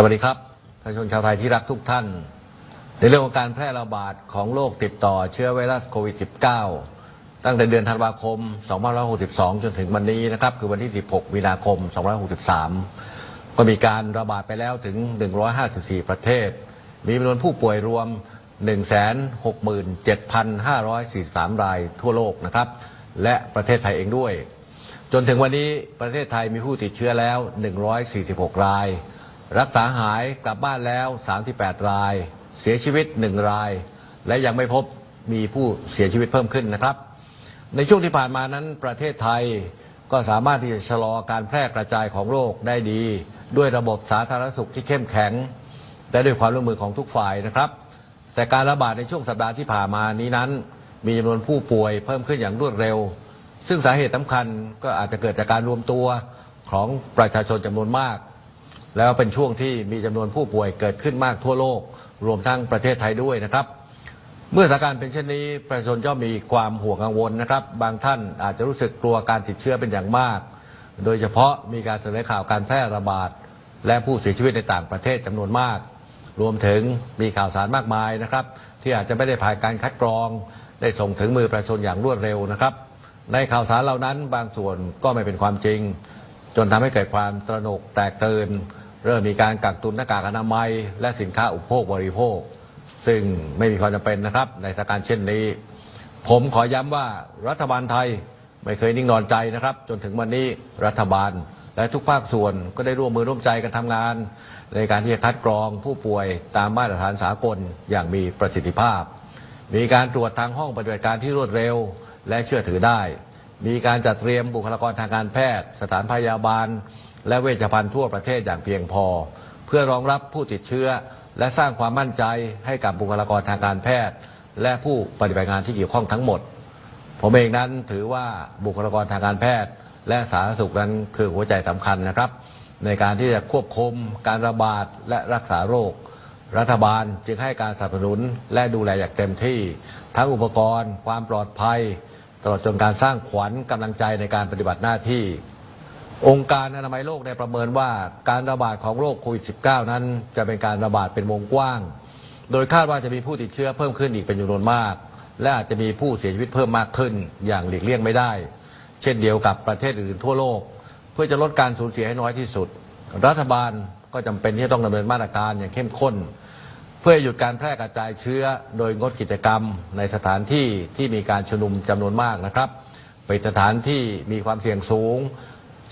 สวัสดีครับประชาชนชาวไทยที่รักทุกท่าน ในเรื่องของการแพร่ระบาดของโรคติดต่อเชื้อไวรัสโควิด -19 ตั้งแต่เดือนธันวาคม 2562 จนถึงวันนี้นะครับ คือวันที่ 16 มีนาคม 2563 ก็มีการระบาดไปแล้วถึง 154 ประเทศ มีจำนวนผู้ป่วยรวม 167,543 รายทั่วโลกนะครับ และประเทศไทยเองด้วย จนถึงวันนี้ประเทศไทยมีผู้ติดเชื้อแล้ว 146 ราย รักษาหายกลับบ้านแล้ว 38 ราย เสียชีวิต 1 ราย และยังไม่พบมีผู้เสียชีวิตเพิ่มขึ้นนะครับ ในช่วงที่ผ่านมานั้นประเทศไทยก็สามารถที่จะชะลอการแพร่กระจายของโรคได้ดี ด้วยระบบสาธารณสุขที่เข้มแข็งและด้วยความร่วมมือของทุกฝ่ายนะครับ แต่การระบาดในช่วงสัปดาห์ที่ผ่านมานี้นั้น มีจำนวนผู้ป่วยเพิ่มขึ้นอย่างรวดเร็ว ซึ่งสาเหตุสำคัญก็อาจจะเกิดจากการรวมตัวของประชาชนจำนวนมาก แล้วเป็นช่วงที่มีจำนวนผู้ป่วยเกิดขึ้นมากทั่วโลก รวมทั้งประเทศไทยด้วยนะครับ เมื่อสถานการณ์เป็นเช่นนี้ประชาชนย่อมมีความห่วงกังวลนะครับ บางท่านอาจจะรู้สึกกลัวการติดเชื้อเป็นอย่างมาก โดยเฉพาะมีการเสนอข่าวการแพร่ระบาด และผู้เสียชีวิตในต่างประเทศจำนวนมาก รวมถึงมีข่าวสารมากมายนะครับ ที่อาจจะไม่ได้ผ่านการคัดกรอง ได้ส่งถึงมือประชาชนอย่างรวดเร็วนะครับ ในข่าวสารเหล่านั้นบางส่วนก็ไม่เป็นความจริง จนทำให้เกิดความตระหนกแตกตื่น เริ่มมีการกักตุนหน้ากากอนามัย และสินค้าอุปโภคบริโภค ซึ่งไม่มีความจำเป็นนะครับ ในสถานการณ์เช่นนี้ ผมขอย้ำว่ารัฐบาลไทยไม่เคยนิ่งนอนใจนะครับ จนถึงวันนี้รัฐบาลและทุกภาคส่วนก็ได้ร่วมมือร่วมใจกันทำงาน ในการที่จะคัดกรองผู้ป่วยตามมาตรฐานสากลอย่างมีประสิทธิภาพ มีการตรวจทางห้องปฏิบัติการที่รวดเร็ว และเชื่อถือได้ มีการจัดเตรียมบุคลากรทางการแพทย์ สถานพยาบาล และเวชภัณฑ์ทั่วประเทศอย่างเพียงพอ เพื่อรองรับผู้ติดเชื้อ และสร้างความมั่นใจให้กับบุคลากรทางการแพทย์ และผู้ปฏิบัติงานที่เกี่ยวข้องทั้งหมด ผมเองนั้นถือว่าบุคลากรทางการแพทย์ และสาธารณสุขนั้นคือหัวใจสำคัญนะครับ ในการที่จะควบคุมการระบาดและรักษาโรค รัฐบาลจึงให้การสนับสนุนและดูแลอย่างเต็มที่ ทั้งอุปกรณ์ ความปลอดภัย ตลอดจนการสร้างขวัญกำลังใจในการปฏิบัติหน้าที่ องค์การอนามัยโลกได้ประเมินว่าการระบาดของโรคโควิด -19 นั้น จะเป็นการระบาดเป็นวงกว้าง โดยคาดว่าจะมีผู้ติดเชื้อเพิ่มขึ้นอีกเป็นจำนวนมาก และอาจจะมีผู้เสียชีวิตเพิ่มมากขึ้น อย่างหลีกเลี่ยงไม่ได้ เช่นเดียวกับประเทศอื่นทั่วโลก เพื่อจะลดการสูญเสียให้น้อยที่สุด รัฐบาลก็จำเป็นที่จะต้องดำเนินมาตรการอย่างเข้มข้น เพื่อหยุดการแพร่กระจายเชื้อ โดยงดกิจกรรม ในสถานที่ที่มีการชุมนุมจำนวนมากนะครับไปสถานที่มีความเสี่ยงสูง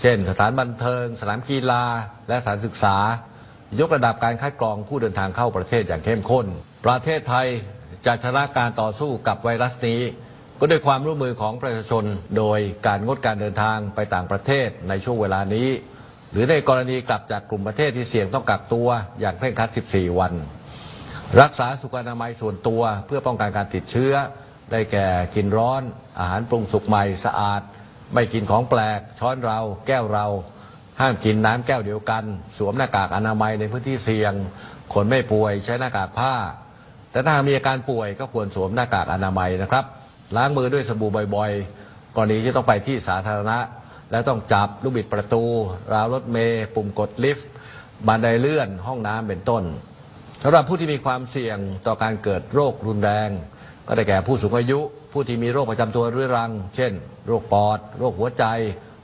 เช่น สถานบันเทิง สนามกีฬา และสถานศึกษา ยกระดับการคัดกรองผู้เดินทางเข้าประเทศอย่างเข้มข้น ประเทศไทยจะชนะการต่อสู้กับไวรัสนี้ ก็ด้วยความร่วมมือของประชาชน โดยการงดการเดินทางไปต่างประเทศในช่วงเวลานี้ หรือในกรณีกลับจากกลุ่มประเทศที่เสี่ยงต้องกักตัวอย่างเคร่งครัด 14 วัน รักษาสุขอนามัยส่วนตัวเพื่อป้องกันการติดเชื้อ ได้แก่กินร้อน อาหารปรุงสุกใหม่สะอาด ไม่กินของแปลก ช้อนเรา แก้วเรา ห้ามกินน้ำแก้วเดียวกัน สวมหน้ากากอนามัยในพื้นที่เสี่ยง คนไม่ป่วยใช้หน้ากากผ้า แต่ถ้ามีอาการป่วยก็ควรสวมหน้ากากอนามัยนะครับ ล้างมือด้วยสบู่บ่อยๆ กรณีที่ต้องไปที่สาธารณะ และต้องจับลูกบิดประตู ราวรถเมล์ปุ่มกดลิฟต์บันไดเลื่อนห้องน้ำเป็นต้นสำหรับผู้ที่มีความเสี่ยงต่อการเกิดโรครุนแรง ก็ได้แก่ผู้สูงอายุ ผู้ที่มีโรคประจำตัวเรื้อรัง เช่น โรคปอด โรคหัวใจ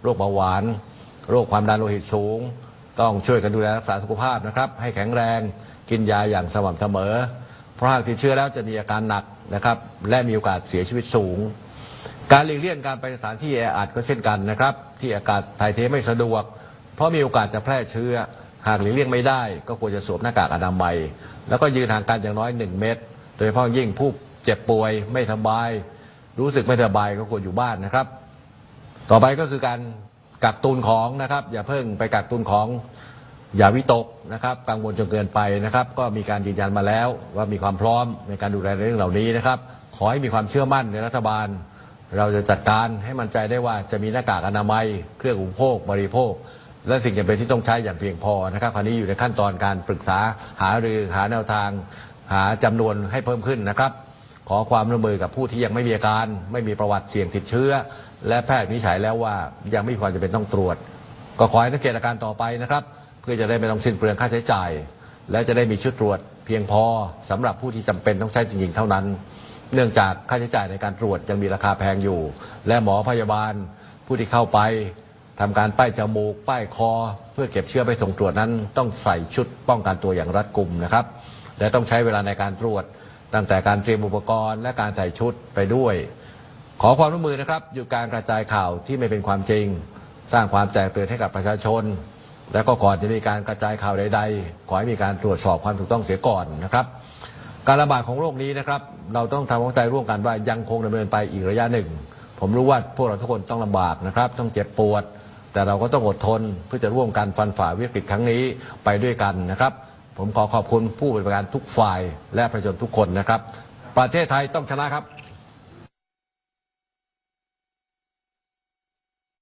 โรคเบาหวาน โรคความดันโลหิตสูง ต้องช่วยกันดูแลรักษาสุขภาพนะครับ ให้แข็งแรงกินยาอย่างสม่ำเสมอ เพราะหากติดเชื้อแล้วจะมีอาการหนักนะครับ และมีโอกาสเสียชีวิตสูง การหลีกเลี่ยงการไปสถานที่แออัดก็เช่นกันนะครับ ที่อากาศถ่ายเทไม่สะดวก เพราะมีโอกาสจะแพร่เชื้อ หากหลีกเลี่ยงไม่ได้ ก็ควรจะสวมหน้ากากอนามัย แล้วก็ยืนห่างกันอย่างน้อย 1 เมตร โดยเฉพาะยิ่งผู้ เจ็บป่วยไม่สบาย รู้สึกไม่สบายก็ควรอยู่บ้านนะครับ ต่อไปก็คือการกักตุนของนะครับ อย่าเพิ่งไปกักตุนของอย่าวิตกนะครับ กังวลจนเกินไปนะครับ ก็มีการยืนยันมาแล้วว่ามีความพร้อมในการดูแลเรื่องเหล่านี้นะครับ ขอให้มีความเชื่อมั่นในรัฐบาล เราจะจัดการให้มั่นใจได้ว่าจะมีหน้ากากอนามัย เครื่องอุปโภค บริโภค และสิ่งจำเป็นที่ต้องใช้อย่างเพียงพอนะครับคราวนี้อยู่ในขั้นตอนการปรึกษาหารือหาแนวทาง หาจำนวนให้เพิ่มขึ้นนะครับ ขอความร่วมมือกับผู้ที่ยังไม่มีอาการ ไม่มีประวัติเสี่ยงติดเชื้อ และแพทย์วินิจฉัยแล้วว่ายังไม่มีความจำเป็นต้องตรวจ ก็ขอให้สังเกตอาการต่อไปนะครับ เพื่อจะได้ไม่ต้องสิ้นเปลืองค่าใช้จ่าย และจะได้มีชุดตรวจ เพียงพอสำหรับผู้ที่จำเป็นต้องใช้จริงๆ เท่านั้น เนื่องจากค่าใช้จ่ายในการตรวจยังมีราคาแพงอยู่ และหมอพยาบาลผู้ที่เข้าไปทำการป้ายจมูก ป้ายคอ เพื่อเก็บเชื้อไปส่งตรวจนั้น ต้องใส่ชุดป้องกันตัวอย่างรัดกุมนะครับและต้องใช้เวลาในการตรวจ ตั้งแต่การเตรียมอุปกรณ์และการใส่ชุดไปด้วย ขอความร่วมมือนะครับหยุดการกระจายข่าวที่ไม่เป็นความจริง สร้างความแตกตื่นให้กับประชาชน และก็ก่อนจะมีการกระจายข่าวใด ๆ ขอให้มีการตรวจสอบความถูกต้องเสียก่อนนะครับ การระบาดของโรคนี้นะครับ เราต้องทำความเข้าใจร่วมกันว่ายังคงดำเนินไปอีกระยะหนึ่ง ผมรู้ว่าพวกเราทุกคนต้องลำบากนะครับ ต้องเจ็บปวด แต่เราก็ต้องอดทนเพื่อจะร่วมกันฟันฝ่าวิกฤตครั้งนี้ไปด้วยกันนะครับ ผมขอขอบคุณผู้บริการทุกฝ่ายและประชาชนทุกคนนะครับ ประเทศไทยต้องชนะครับ